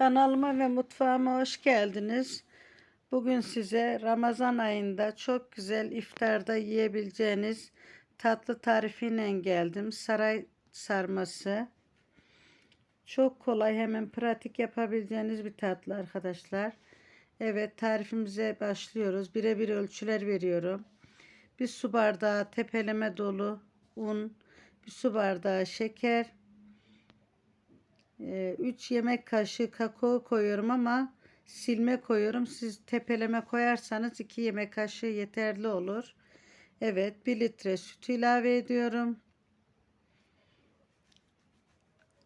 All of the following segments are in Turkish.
Kanalıma ve mutfağıma hoş geldiniz. Bugün size Ramazan ayında çok güzel iftarda yiyebileceğiniz tatlı tarifiyle geldim. Saray sarması. Çok kolay hemen pratik yapabileceğiniz bir tatlı arkadaşlar. Evet tarifimize başlıyoruz. Birebir ölçüler veriyorum. Bir su bardağı tepeleme dolu un, bir su bardağı şeker, 3 yemek kaşığı kakao koyuyorum ama silme koyuyorum. Siz tepeleme koyarsanız 2 yemek kaşığı yeterli olur. Evet 1 litre süt ilave ediyorum.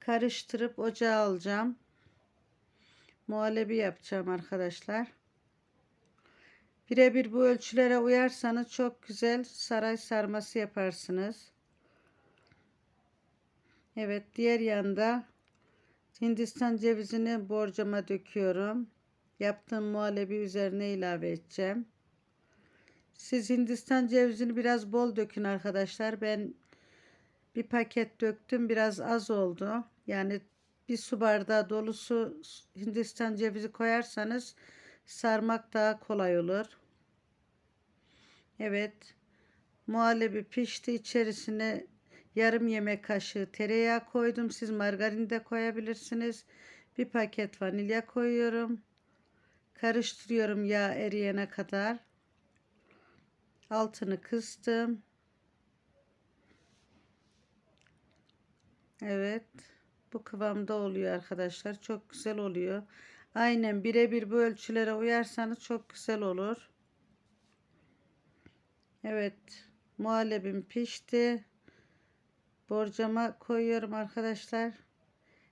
Karıştırıp ocağa alacağım. Muhallebi yapacağım arkadaşlar. Birebir bu ölçülere uyarsanız çok güzel saray sarması yaparsınız. Evet diğer yanda Hindistan cevizini borcama döküyorum. Yaptığım muhallebi üzerine ilave edeceğim. Siz Hindistan cevizini biraz bol dökün arkadaşlar. Ben bir paket döktüm. Biraz az oldu. Yani bir su bardağı dolusu Hindistan cevizi koyarsanız sarmak daha kolay olur. Evet. Muhallebi pişti. İçerisine Yarım yemek kaşığı tereyağı koydum. Siz margarin de koyabilirsiniz. Bir paket vanilya koyuyorum. Karıştırıyorum yağ eriyene kadar. Altını kıstım. Evet. Bu kıvamda oluyor arkadaşlar. Çok güzel oluyor. Aynen birebir bu ölçülere uyarsanız çok güzel olur. Evet. Muhallebim pişti borcama koyuyorum arkadaşlar.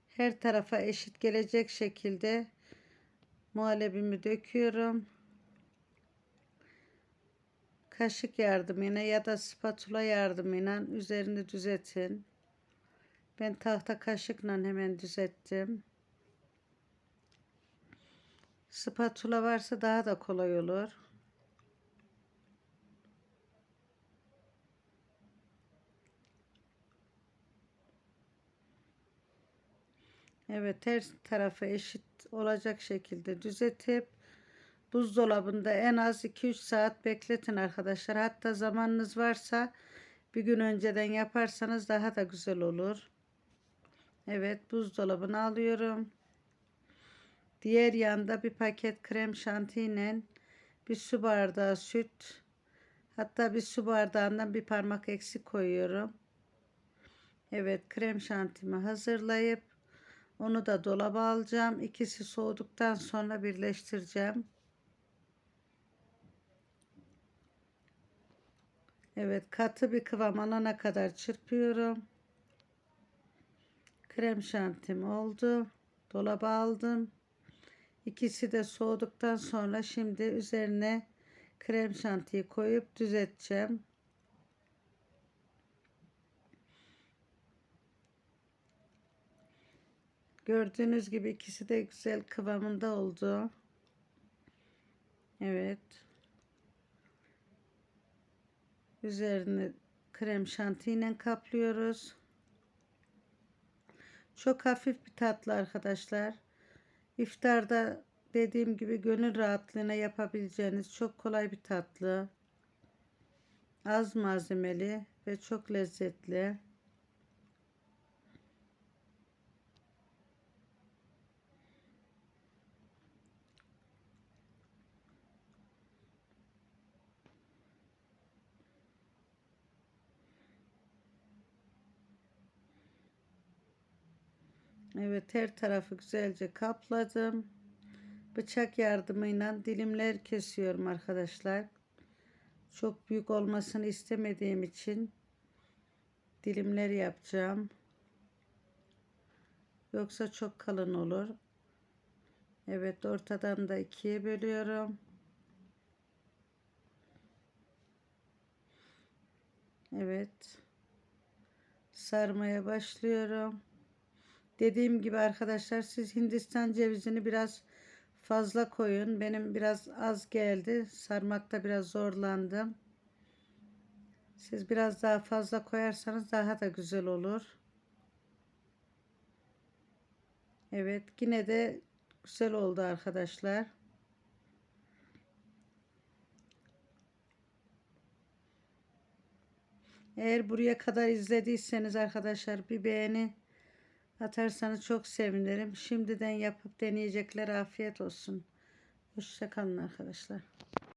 Her tarafa eşit gelecek şekilde muhallebimi döküyorum. Kaşık yardımıyla ya da spatula yardımıyla üzerini düzeltin. Ben tahta kaşıkla hemen düzelttim. Spatula varsa daha da kolay olur. Evet her tarafı eşit olacak şekilde düzeltip buzdolabında en az 2-3 saat bekletin arkadaşlar. Hatta zamanınız varsa bir gün önceden yaparsanız daha da güzel olur. Evet buzdolabına alıyorum. Diğer yanda bir paket krem şantiyle bir su bardağı süt hatta bir su bardağından bir parmak eksik koyuyorum. Evet krem şantimi hazırlayıp onu da dolaba alacağım. İkisi soğuduktan sonra birleştireceğim. Evet katı bir kıvam alana kadar çırpıyorum. Krem şantim oldu. Dolaba aldım. İkisi de soğuduktan sonra şimdi üzerine krem şantiyi koyup düzelteceğim. Gördüğünüz gibi ikisi de güzel kıvamında oldu. Evet. Üzerini krem şantiyle kaplıyoruz. Çok hafif bir tatlı arkadaşlar. İftarda dediğim gibi gönül rahatlığına yapabileceğiniz çok kolay bir tatlı. Az malzemeli ve çok lezzetli. Evet her tarafı güzelce kapladım. Bıçak yardımıyla dilimler kesiyorum arkadaşlar. Çok büyük olmasını istemediğim için dilimler yapacağım. Yoksa çok kalın olur. Evet ortadan da ikiye bölüyorum. Evet. Sarmaya başlıyorum. Dediğim gibi arkadaşlar siz Hindistan cevizini biraz fazla koyun. Benim biraz az geldi. Sarmakta biraz zorlandım. Siz biraz daha fazla koyarsanız daha da güzel olur. Evet yine de güzel oldu arkadaşlar. Eğer buraya kadar izlediyseniz arkadaşlar bir beğeni atarsanız çok sevinirim. Şimdiden yapıp deneyecekler afiyet olsun. Hoşçakalın arkadaşlar.